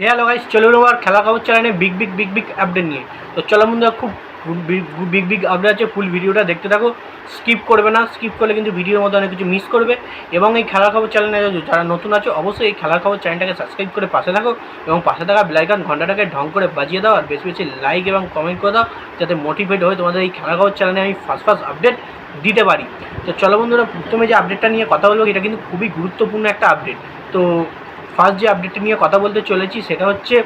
Hello guys চলে এলো আবার খেলা খবর চ্যানেলে big big big big update নিয়ে। তো চলো বন্ধুরা, খুব বিগ বিগ আপডেট আছে ফুল ভিডিওটা দেখতে থাকো। স্কিপ করবে না স্কিপ করলে কিন্তু ভিডিওর মধ্যে অনেক কিছু মিস করবে। এবং এই খেলা খবর চ্যানেলে যারা নতুন আছে, অবশ্যই এই খেলা খবর চ্যানেলটাকে সাবস্ক্রাইব করে পাশে থাকো এবং পাশে থাকা বেলাইকান ঘন্টাটাকে ঢং করে বাজিয়ে দাও, আর বেশি বেশি লাইক এবং কমেন্ট করে দাও, যাতে মোটিভেট হয়ে তোমাদের এই খেলা খবর চ্যানেলে আমি ফার্স্ট ফার্স্ট আপডেট দিতে পারি। তো চলো বন্ধুরা, প্রথমে যে আপডেটটা নিয়ে কথা বলব, এটা কিন্তু খুবই গুরুত্বপূর্ণ একটা আপডেট তো ফার্স্ট যে আপডেটটা নিয়ে কথা বলতে চলেছি সেটা হচ্ছে,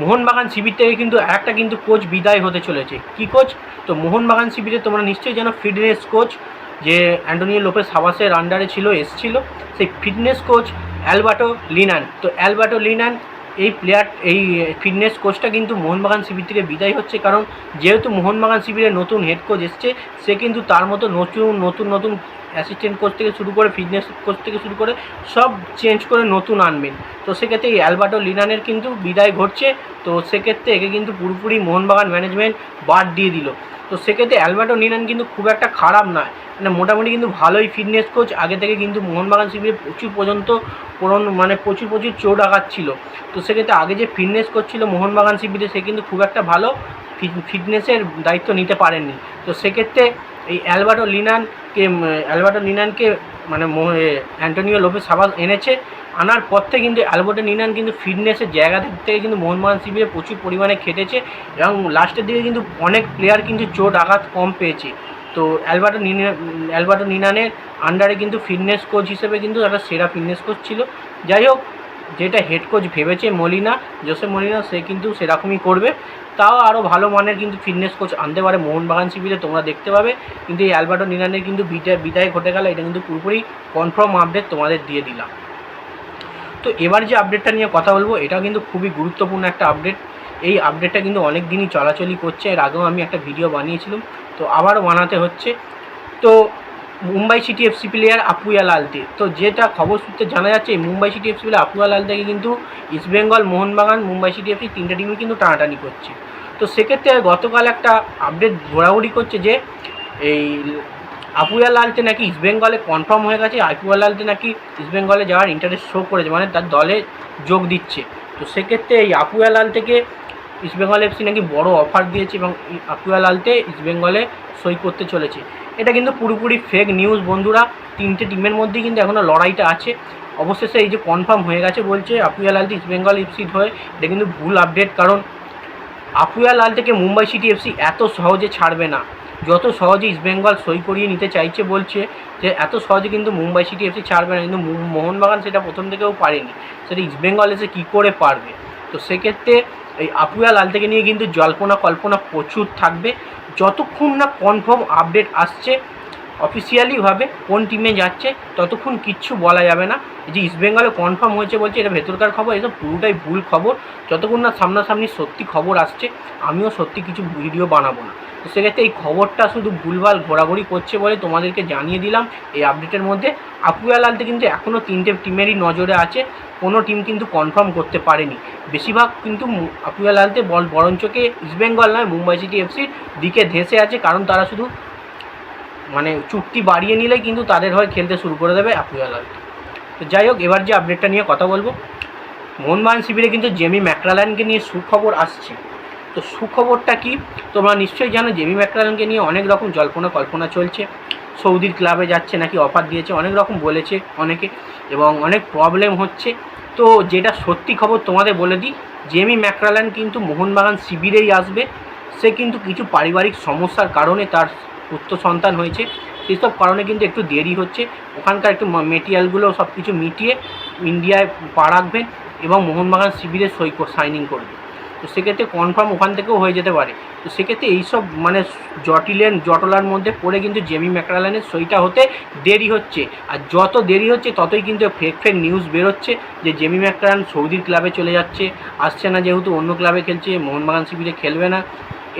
মোহনবাগান শিবির থেকে কিন্তু একটা কিন্তু কোচ বিদায় হতে চলেছে। কি কোচ তো মোহনবাগান শিবিরে তোমরা নিশ্চয়ই জানো ফিটনেস কোচ যে অ্যান্টোনিও লোপেস হাবাসের আন্ডারে ছিল, এসছিল। সেই ফিটনেস কোচ অ্যালবার্টো লিনান। তো অ্যালবার্টো লিনান এই প্লেয়ার এই ফিটনেস কোচটা কিন্তু মোহনবাগান শিবির থেকে বিদায় হচ্ছে কারণ, যেহেতু মোহনবাগান শিবিরে নতুন হেড কোচ এসছে, সে কিন্তু তার মতো নতুন নতুন নতুন অ্যাসিস্ট্যান্ট কোচ থেকে শুরু করে ফিটনেস কোচ থেকে শুরু করে সব চেঞ্জ করে নতুন আনবেন। তো সেক্ষেত্রে এই অ্যালবার্টো লিনানের কিন্তু বিদায় ঘটছে। তো সেক্ষেত্রে একে কিন্তু পুরোপুরি মোহনবাগান ম্যানেজমেন্ট বাদ দিয়ে দিল। তো সেক্ষেত্রে অ্যালবার্টো লিনান কিন্তু খুব একটা খারাপ নয়। মানে মোটামুটি কিন্তু ভালোই ফিটনেস কোচ আগে থেকে কিন্তু মোহনবাগান শিবিরে প্রচুর পর্যন্ত পুরন মানে প্রচুর প্রচুর চোট আঘাত ছিল। তো সেক্ষেত্রে আগে যে ফিটনেস কোচ ছিল মোহনবাগান শিবিরে, সে কিন্তু খুব একটা ভালো ফিটনেসের দায়িত্ব নিতে পারেননি। তো সেক্ষেত্রে এই অ্যালবার্টো লিনানকে অ্যালবার্টো লিনানকে মানে অ্যান্টোনিও লোপেস সাবাস এনেছে। আনার পর থেকে কিন্তু অ্যালবার্টো লিনান কিন্তু ফিটনেসের জায়গা থেকে কিন্তু মোহনবাগান শিবিরে প্রচুর পরিমাণে খেটেছে এবং লাস্টের দিকে কিন্তু অনেক প্লেয়ার কিন্তু চোট আঘাত কম পেয়েছে। তো অ্যালবার্টো নিনা অ্যালবার্টো নিনানের আন্ডারে কিন্তু ফিটনেস কোচ হিসেবে কিন্তু একটা সেরা ফিটনেস কোচ ছিল। যাই হোক যেটা হেড কোচ ভেবেছে মলিনা জোসে মলিনা সে কিন্তু সেরকমই করবে। তাও আরও ভালো মানের কিন্তু ফিটনেস কোচ আনতে পারে মোহনবাগান শিবিরে তোমরা দেখতে পাবে। কিন্তু এই অ্যালবার্টো নিনানের কিন্তু বিদায় বিদায় ঘটে গেল, এটা কিন্তু পুরোপুরি কনফার্ম আপডেট তোমাদের দিয়ে দিলাম। তো এবার যে আপডেটটা নিয়ে কথা বলব, এটা কিন্তু খুবই গুরুত্বপূর্ণ একটা আপডেট এই আপডেটটা কিন্তু অনেক দিনই চলাচলি করছে, এর আগেও আমি একটা ভিডিও বানিয়েছিলাম, তো আবারও বানাতে হচ্ছে। তো Mumbai City FC player Apuia Ralte তো। যেটা খবর সূত্রে জানা যাচ্ছে Mumbai City FC player Apuia লালতেকে কিন্তু ইস্টবেঙ্গল মোহনবাগান মুম্বাই সিটি এফসি তিনটে টিমই কিন্তু টানাটানি করছে। তো সেক্ষেত্রে গতকাল একটা আপডেট ঘোরাঘুরি করছে যে, এই আপুয়া লালতে নাকি ইস্টবেঙ্গলে কনফার্ম হয়ে গেছে। আপুয়া লালতে নাকি ইস্টবেঙ্গলে যাওয়ার ইন্টারেস্ট শো করেছে মানে তার দলে যোগ দিচ্ছে। তো সেক্ষেত্রে এই আপুয়া লাল থেকে ইস্টবেঙ্গল এফসি নাকি বড় অফার দিয়েছে এবং এই আপুয়া লালতে ইস্টবেঙ্গলে সই করতে চলেছে। এটা কিন্তু পুরোপুরি ফেক নিউজ বন্ধুরা। তিনটে টিমের মধ্যেই কিন্তু এখনও লড়াইটা আছে। অবশেষে এই যে কনফার্ম হয়ে গেছে বলছে আপুয়া লালতে ইস্টবেঙ্গল এফসি হয়ে। এটা কিন্তু ভুল আপডেট কারণ আপুয়া লাল থেকে মুম্বাই সিটি এফসি এত সহজে ছাড়বে না। যত সহজে ইস্টবেঙ্গল সই করিয়ে নিতে চাইছে বলছে যে, এত সহজে কিন্তু মুম্বাই সিটি এফসি ছাড়বে না। কিন্তু মোহনবাগান সেটা প্রথম থেকেও পারেনি। সেটা ইস্টবেঙ্গল এসে কী করে পারবে? তো সেক্ষেত্রে এই আপুয়া লাল থেকে নিয়ে কিন্তু জল্পনা কল্পনা প্রচুর থাকবে। যতক্ষণ না কনফার্ম আপডেট আসছে অফিসিয়ালিভাবে কোন টিমে যাচ্ছে, ততক্ষণ কিচ্ছু বলা যাবে না। যে ইস্টবেঙ্গলে কনফার্ম হয়েছে বলছে, এটা ভেতরকার খবর, এসব পুরোটাই ভুল খবর। যতক্ষণ না সামনাসামনি সত্যি খবর আসছে, আমিও সত্যি কিছু ভিডিও বানাবো না। তো সেক্ষেত্রে এই খবরটা শুধু ভুলভাল ঘোরাঘুরি করছে বলে তোমাদেরকে জানিয়ে দিলাম এই আপডেটের মধ্যে। আপুয়া লালতে কিন্তু এখনও তিনটে টিমেরই নজরে আছে, কোনো টিম কিন্তু কনফার্ম করতে পারেনি। বেশিরভাগ কিন্তু মু- আপুয়া লালতে বল বরঞ্চকে ইস্টবেঙ্গল নয়, মুম্বাই সিটি এফসির দিকে ধেসে আছে, কারণ তারা শুধু মানে চুক্তি বাড়িয়ে নিলেই কিন্তু তাদের হয়ে খেলতে শুরু করে দেবে আপুয়া লাল তো যাই হোক, এবার যে আপডেটটা নিয়ে কথা বলব। মোহনবাগান শিবিরে কিন্তু জেমি ম্যাকরালানকে নিয়ে সুখবর আসছে। তো সুখবরটা কি? তোমরা নিশ্চয়ই জানো, জেমি ম্যাকরালানকে নিয়ে অনেক রকম জল্পনা কল্পনা চলছে। সৌদির ক্লাবে যাচ্ছে, নাকি অফার দিয়েছে, অনেক রকম বলেছে অনেকে, এবং অনেক প্রবলেম হচ্ছে। তো যেটা সত্যি খবর তোমাদের বলে দিই, জেমি ম্যাকরালান কিন্তু মোহনবাগান শিবিরেই আসবে। সে কিন্তু কিছু পারিবারিক সমস্যার কারণে তার পুত্র সন্তান হয়েছে, সেসব কারণে কিন্তু একটু দেরি হচ্ছে। ওখানকার একটু মেটেরিয়ালগুলো সব কিছু মিটিয়ে ইন্ডিয়ায় পা রাখবেন এবং মোহনবাগান শিবিরে সই সাইনিং করবে তো সেক্ষেত্রে কনফার্ম ওখান থেকেও হয়ে যেতে পারে। তো সেক্ষেত্রে এইসব মানে জটিলেন জটলার মধ্যে পড়ে কিন্তু জেমি ম্যাকরালানের সইটা হতে দেরি হচ্ছে। আর যত দেরি হচ্ছে, ততই কিন্তু ফেক ফেক নিউজ বেরোচ্ছে যে জেমি ম্যাকরালান সৌদির ক্লাবে চলে যাচ্ছে। আসছে না যেহেতু অন্য ক্লাবে খেলছে, মোহনবাগান শিবিরে খেলবে না।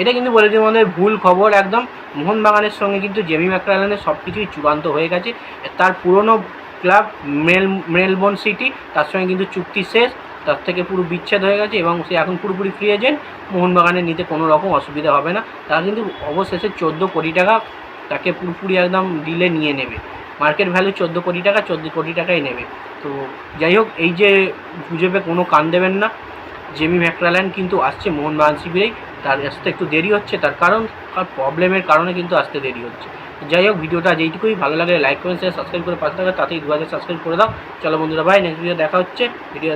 এটা কিন্তু বলে দিই আমাদের ভুল খবর একদম। মোহনবাগানের সঙ্গে কিন্তু জেমি ম্যাকরালানের সব কিছুই চূড়ান্ত হয়ে গেছে। তার পুরনো ক্লাব মেল, মেলবোর্ন সিটি, তার সঙ্গে কিন্তু চুক্তি শেষ, তার থেকে পুরো বিচ্ছেদ হয়ে গেছে এবং সে এখন পুরোপুরি ফ্রি এজেন্ট মোহনবাগানে নিতে কোনো রকম অসুবিধা হবে না। তারা কিন্তু অবশেষে চোদ্দ কোটি টাকা তাকে পুরোপুরি একদম ডিলে নিয়ে নেবে। মার্কেট ভ্যালু চোদ্দ কোটি টাকা, চোদ্দ কোটি টাকাই নেবে। তো যাই হোক, এই যে গুজবে কোনো কান দেবেন না। জেমি ম্যাকরাল্যান্ড কিন্তু আসছে মোহনবাগান শিবিরেই। তার আসতে একটু দেরি হচ্ছে, তার কারণ প্রবলেমের কারণে কিন্তু আসতে দেরি হচ্ছে। যাই হোক, ভিডিওটা যেইটুকুই ভালো লাগে লাইক করেন সাবস্ক্রাইব করে পাশে থাকে, তাতেই দু হাজার সাবস্ক্রাইব করে দাও। চলো বন্ধুরা ভাই নেক্সট ভিডিও দেখা হচ্ছে। ভিডিও